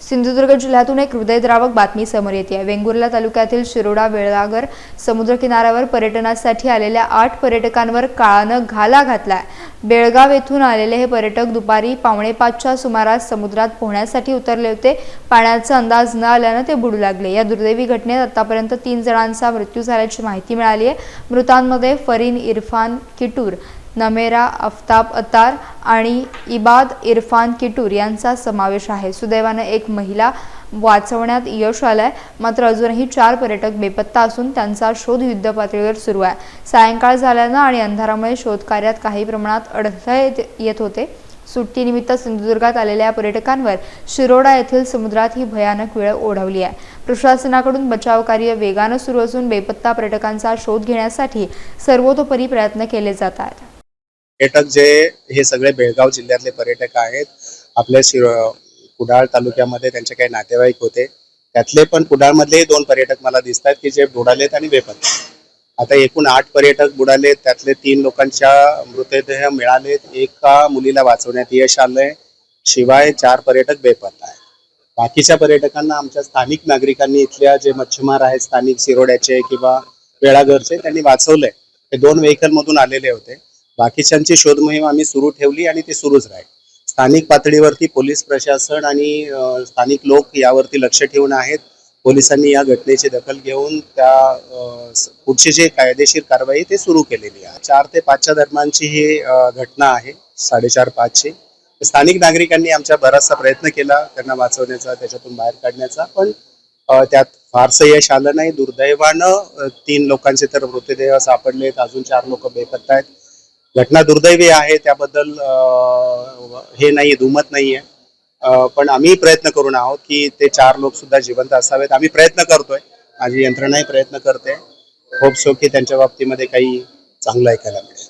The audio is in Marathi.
सिंधुदुर्ग जिल्ह्यातून एक हृदयद्रावक बातमी समोर येते. आहे वेंगुर्ला तालुक्यातील शिरोडा वेळागर समुद्र किनाऱ्यावर पर्यटनासाठी आलेल्या आठ पर्यटकांवर काळानं घाला घातलाय. बेळगाव येथून आलेले हे पर्यटक दुपारी पावणे पाचच्या सुमारास समुद्रात पोहण्यासाठी उतरले होते. पाण्याचा अंदाज न आल्यानं ते बुडू लागले. या दुर्दैवी घटनेत आतापर्यंत तीन जणांचा मृत्यू झाल्याची माहिती मिळाली आहे मृतांमध्ये फरीन इरफान किटूर नमेरा अफताब अतार आणि इबाद इरफान किटूर यांचा समावेश आहे. सुदैवानं एक महिला वाचवण्यात यश आलंय. मात्र अजूनही चार पर्यटक बेपत्ता असून त्यांचा शोध युद्धपातळीवर सुरू आहे. सायंकाळ झाल्यानं आणि अंधारामुळे शोधकार्यात काही प्रमाणात अडथळे येत- येत होते. सुट्टीनिमित्त सिंधुदुर्गात आलेल्या पर्यटकांवर शिरोडा येथील समुद्रात ही भयानक वेळ ओढवली आहे. प्रशासनाकडून बचाव कार्य वेगानं सुरू असून बेपत्ता पर्यटकांचा शोध घेण्यासाठी सर्वतोपरी प्रयत्न केले जात आहेत. पर्यटक जे हे सगळे बेळगाव जिल्ह्यातले पर्यटक आहेत आपल्या शिर कुडाळ तालुक्यामध्ये त्यांचे काही नातेवाईक होते. त्यातले पण कुडाळमधले दोन पर्यटक मला दिसत आहेत की जे बुडालेत आणि बेपत्ता आता एकूण आठ पर्यटक बुडालेत त्यातले तीन लोकांच्या मृतदेह मिळालेत एका मुलीला वाचवण्यात यश आलंय. शिवाय चार पर्यटक बेपत्ता आहेत. बाकीच्या पर्यटकांना आमच्या स्थानिक नागरिकांनी इथल्या जे मच्छीमार आहेत स्थानिक सिरोड्याचे किंवा वेळाघरचे त्यांनी वाचवलंय. ते दोन व्हेकल मधून आलेले होते. बाकीच्यांची शोध मोहीम आम्ही सुरू ठेवली आणि ती सुरूच राहील. स्थानिक पातळीवरती पोलीस प्रशासन आणि स्थानिक लोक यावरती लक्ष ठेवून आहेत. पोलिसांनी या घटनेची दखल घेऊन त्या पुढची जे कायदेशीर कारवाई ते सुरू केलेली आहे. चार ते पाचच्या दरम्यानची ही घटना आहे साडेचार पाचची. स्थानिक नागरिकांनी आमच्या बराचसा प्रयत्न केला त्यांना वाचवण्याचा त्याच्यातून बाहेर काढण्याचा पण त्यात फारसं यश आलं नाही. दुर्दैवानं तीन लोकांचे तर मृतदेह सापडलेत अजून चार लोक बेपत्ता आहेत. घटना दुर्दैवी आहे त्याबद्दल हे नाही दुमत नाही आहे पण आम्ही प्रयत्न करून आहोत की ते चार लोक सुद्धा जिवंत असावेत. आम्ही प्रयत्न करतोय. माझी यंत्रणाही प्रयत्न करते. होप सो की त्यांच्या बाबतीमध्ये काही चांगलं ऐकायला मिळेल.